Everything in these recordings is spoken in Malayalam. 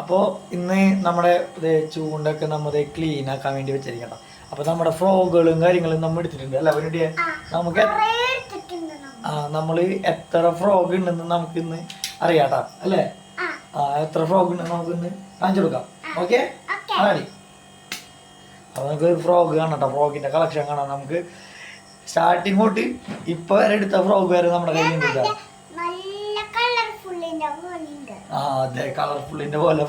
അപ്പോൾ ഇന്ന് നമ്മുടെ ചൂണ്ടൊക്കെ നമ്മൾ ക്ലീൻ ആക്കാൻ വേണ്ടി വെച്ചിരിക്കണം അപ്പോൾ നമ്മുടെ ഫ്രോഗുകളും കാര്യങ്ങളും നമ്മൾ എടുത്തിട്ടുണ്ട്. അല്ല അവരുടെ നമുക്ക്. ആ നമ്മൾ എത്ര ഫ്രോഗ് ഉണ്ടെന്ന് നമുക്ക് ഇന്ന് അറിയാട്ടാ. അല്ലേ? ആ, എത്ര ഫ്രോഗ് ഉണ്ടെന്ന് നമുക്ക് ഇന്ന് കാണിച്ചു കൊടുക്കാം. ഓക്കെ? അപ്പോൾ നമുക്ക് ഫ്രോഗ് കാണട്ടോ ഫ്രോഗിന്റെ കളക്ഷൻ കാണാം. നമുക്ക് സ്റ്റാർട്ടിങ് തൊട്ട് ഇപ്പൊ വരെ എടുത്ത ഫ്രോഗ് വരെ നമ്മുടെ കയ്യിൽ പോലെയുണ്ട് ആ പോലെ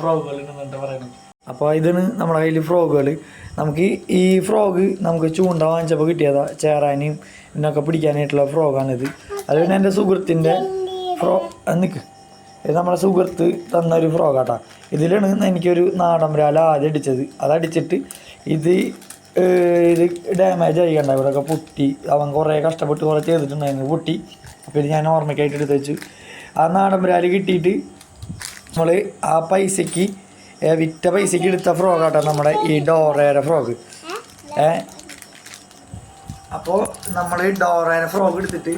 അപ്പോൾ ഇതാണ് നമ്മുടെ കയ്യിൽ ഫ്രോഗുകൾ നമുക്ക് ഈ ഫ്രോഗ് നമുക്ക് ചൂണ്ട വാങ്ങിച്ചപ്പോൾ കിട്ടിയതാ ചേറാനും ഇതിനൊക്കെ പിടിക്കാനായിട്ടുള്ള ഫ്രോഗാണിത് അത് പിന്നെ എന്റെ സുഹൃത്തിന്റെ ഫ്രോ നിൽക്ക് ഇത് നമ്മുടെ സുഹൃത്ത് തന്ന ഒരു ഫ്രോഗാട്ടാ ഇതിലാണ് എനിക്കൊരു നാടൻ രാല ആദ്യം അടിച്ചത്. അതടിച്ചിട്ട് ഇത് ഇത് ഡാമേജ് ആയിക്കണ്ട ഇവിടെയൊക്കെ പൊട്ടി. അവൻ കുറേ കഷ്ടപ്പെട്ട് കുറേ ചെയ്തിട്ടുണ്ടായിരുന്നു. പൊട്ടി. അപ്പോൾ ഇത് ഞാൻ ഓർമ്മയ്ക്കായിട്ട് എടുത്ത് വെച്ചു. ആ നാടൻ രാൽ കിട്ടിയിട്ട് നമ്മൾ ആ പൈസക്ക് വിറ്റ പൈസക്ക് എടുത്ത ഫ്രോഗാട്ടോ നമ്മുടെ ഈ ഡോറയുടെ ഫ്രോഗ് ഏ? അപ്പോൾ നമ്മൾ ഡോറയുടെ ഫ്രോഗ് എടുത്തിട്ട്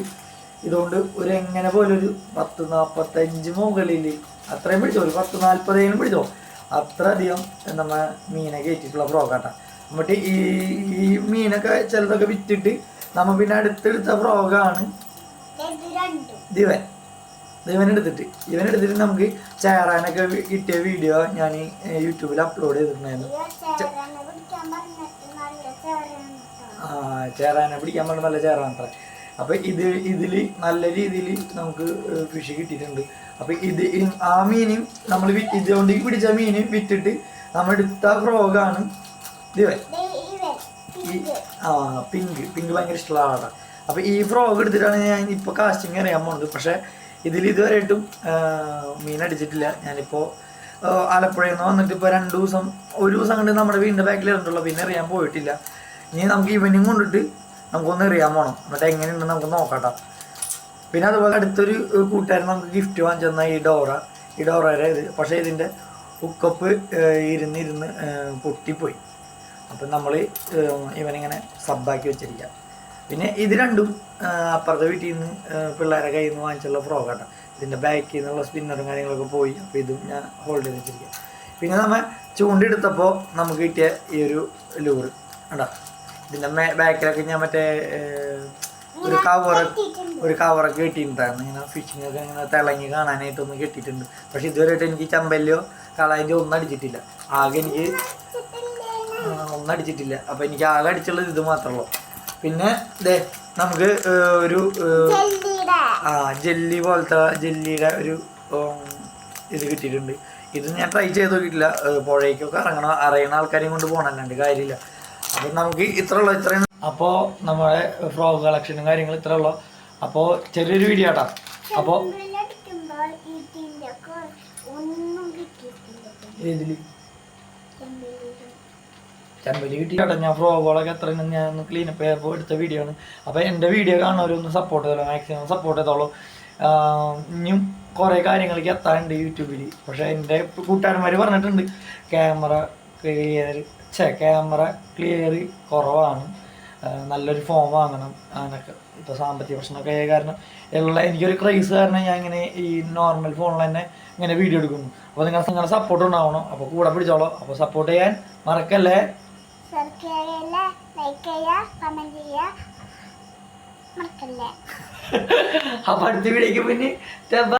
ഇതുകൊണ്ട് ഒരു എങ്ങനെ പോലെ ഒരു പത്ത് നാൽപ്പത്തഞ്ച് മുകളിൽ അത്രയും പിടിച്ചോ ഒരു പത്ത് നാൽപ്പതേനും പിടിച്ചോ. അത്ര അധികം നമ്മൾ മീനെ കയറ്റിയിട്ടുള്ള ഫ്രോഗാട്ടാ എന്നിട്ട് ഈ ഈ മീനൊക്കെ ചിലതൊക്കെ വിറ്റിട്ട് നമ്മൾ പിന്നെ അടുത്തെടുത്ത ഫ്രോഗാണ് ദിവൻ. ഇവനെടുത്തിട്ട് ഇവൻ എടുത്തിട്ട് നമുക്ക് ചേറാനൊക്കെ കിട്ടിയ വീഡിയോ ഞാൻ യൂട്യൂബിൽ അപ്ലോഡ് ചെയ്തിട്ടുണ്ടായിരുന്നു. ആ ചേറാനെ പിടിക്കാൻ പറഞ്ഞ നല്ല ചേറാണ് അത്ര അപ്പം ഇത് ഇതിൽ നല്ല രീതിയിൽ നമുക്ക് ഫിഷ് കിട്ടിയിട്ടുണ്ട്. അപ്പോൾ ഇത് ആ മീനും നമ്മൾ ഇതുകൊണ്ട് പിടിച്ച മീനും വിറ്റിട്ട് നമ്മൾ എടുത്ത ഫ്രോഗാണ് ഈ ആ പിങ്ക്. പിങ്ക് ഭയങ്കര ഇഷ്ടമുള്ള ആളാണ് അപ്പോൾ ഈ ഫ്രോഗ് എടുത്തിട്ടാണ് ഞാൻ ഇപ്പോൾ കാസ്റ്റിംഗ് അറിയാൻ പോകുന്നത് പക്ഷേ ഇതിൽ ഇതുവരെയായിട്ടും മീൻ അടിച്ചിട്ടില്ല. ഞാനിപ്പോൾ ആലപ്പുഴയിൽ നിന്ന് വന്നിട്ട് ഇപ്പോൾ രണ്ട് ദിവസം ഒരു ദിവസം കണ്ട് നമ്മുടെ വീടിന്റെ ഇറങ്ങുള്ളൂ പിന്നെ അറിയാൻ പോയിട്ടില്ല. ഇനി നമുക്ക് ഈവനിങ് കൊണ്ടിട്ട് നമുക്കൊന്ന് അറിയാൻ പോകണം എന്നിട്ട് എങ്ങനെയുണ്ടെന്ന് നമുക്ക് നോക്കാട്ടോ. പിന്നെ അതുപോലെ അടുത്തൊരു കൂട്ടുകാരൻ നമുക്ക് ഗിഫ്റ്റ് വാങ്ങിച്ചു തന്ന ഈ ഡോറ ഈ ഡോറയുടെ ഇത്. പക്ഷേ ഇതിന്റെ ഉക്കപ്പ് ഇരുന്ന് ഇരുന്ന് പൊട്ടിപ്പോയി. അപ്പം നമ്മൾ ഇവനിങ്ങനെ സബ്ബാക്കി വെച്ചിരിക്കുക പിന്നെ ഇത് രണ്ടും അപ്പുറത്തെ വീട്ടിൽ നിന്ന് പിള്ളേരെ കയ്യിൽ നിന്ന് വാങ്ങിച്ചുള്ള ഫ്രോക്കാട്ട ഇതിന്റെ ബാക്കിൽ നിന്നുള്ള സ്പിന്നറും കാര്യങ്ങളൊക്കെ പോയി അപ്പോൾ ഇതും ഞാൻ ഹോൾഡ് ചെയ്ത് വെച്ചിരിക്കുക പിന്നെ നമ്മൾ ചൂണ്ടെടുത്തപ്പോൾ നമുക്ക് കിട്ടിയ ഈ ഒരു ലൂറ് കണ്ടോ? ഇതിന്റെ മേ ബാക്കിലൊക്കെ ഞാൻ മറ്റേ ഒരു കവർ ഒരു കവറൊക്കെ കെട്ടിയിട്ടുണ്ടായിരുന്നു ഇങ്ങനെ ഫിഷിങ്ങൊക്കെ ഇങ്ങനെ തിളങ്ങി കാണാനായിട്ടൊന്ന് കെട്ടിയിട്ടുണ്ട്. പക്ഷെ ഇതുവരെയായിട്ട് എനിക്ക് ചമ്പല്ലോ കളാന്റെ ഒന്നും അടിച്ചിട്ടില്ല. ആകെ എനിക്ക് ഒന്നും അടിച്ചിട്ടില്ല. അപ്പോൾ എനിക്ക് ആകെ അടിച്ചുള്ളത് ഇത് മാത്രമേ പിന്നെ ദേ നമുക്ക് ഒരു ആ ജെല്ലി പോലത്തെ ജെല്ലിയുടെ ഒരു ഇത് കിട്ടിയിട്ടുണ്ട്. ഇത് ഞാൻ ട്രൈ ചെയ്ത് നോക്കിയിട്ടില്ല. പുഴയ്ക്കൊക്കെ ഇറങ്ങണം അറിയുന്ന ആൾക്കാരെയും കൊണ്ട് പോകണല്ലാണ്ട് കാര്യമില്ല. അപ്പം നമുക്ക് ഇത്ര ഉള്ളു ഇത്രയും. അപ്പോൾ നമ്മുടെ ഫ്രോഗ് കളക്ഷനും കാര്യങ്ങളും ഇത്ര ഉള്ളു. അപ്പോൾ ചെറിയൊരു വീഡിയോ ആട്ടാ. അപ്പോൾ ചെമ്പിലടിക്കുമ്പോൾ ചെമ്പലി കിട്ടിയിട്ടോ ഞാൻ ഫ്രോഗോളൊക്കെ എത്ര ഞാൻ ഒന്ന് ക്ലീനപ്പ് ചെയ്യാൻ എടുത്ത വീഡിയോ ആണ്. അപ്പോൾ എന്റെ വീഡിയോ കാണുന്നവരൊന്ന് സപ്പോർട്ട് ചെയ്തോളൂ മാക്സിമം സപ്പോർട്ട് ചെയ്തോളൂ. ഇനിയും കുറേ കാര്യങ്ങൾക്ക് എത്താറുണ്ട് യൂട്യൂബിൽ പക്ഷേ എന്റെ കൂട്ടുകാരന്മാർ പറഞ്ഞിട്ടുണ്ട് ക്യാമറ ക്ലിയർ ചേ ക്യാമറ ക്ലിയർ കുറവാണ്. നല്ലൊരു ഫോം വാങ്ങണം. അങ്ങനൊക്കെ. ഇപ്പോൾ സാമ്പത്തിക പ്രശ്നമൊക്കെ ആയ കാരണം ഉള്ള എനിക്കൊരു ക്രൈസ് കാരണം ഞാൻ ഇങ്ങനെ ഈ നോർമൽ ഫോണിൽ തന്നെ ഇങ്ങനെ വീഡിയോ എടുക്കുന്നു. അപ്പോൾ നിങ്ങൾ നിങ്ങളുടെ സപ്പോർട്ട് ഉണ്ടാവണം. അപ്പോൾ കൂടെ പിടിച്ചോളൂ. അപ്പോൾ സപ്പോർട്ട് ചെയ്യാൻ മറക്കല്ലേ? സബ്സ്ക്രൈബ് ലൈക്ക് ചെയ്യുക കമന്റ് ചെയ്യുക മറക്കല്ലേ? അപ്പൊ അടുത്ത വീഡിയോക്ക് പിന്നെ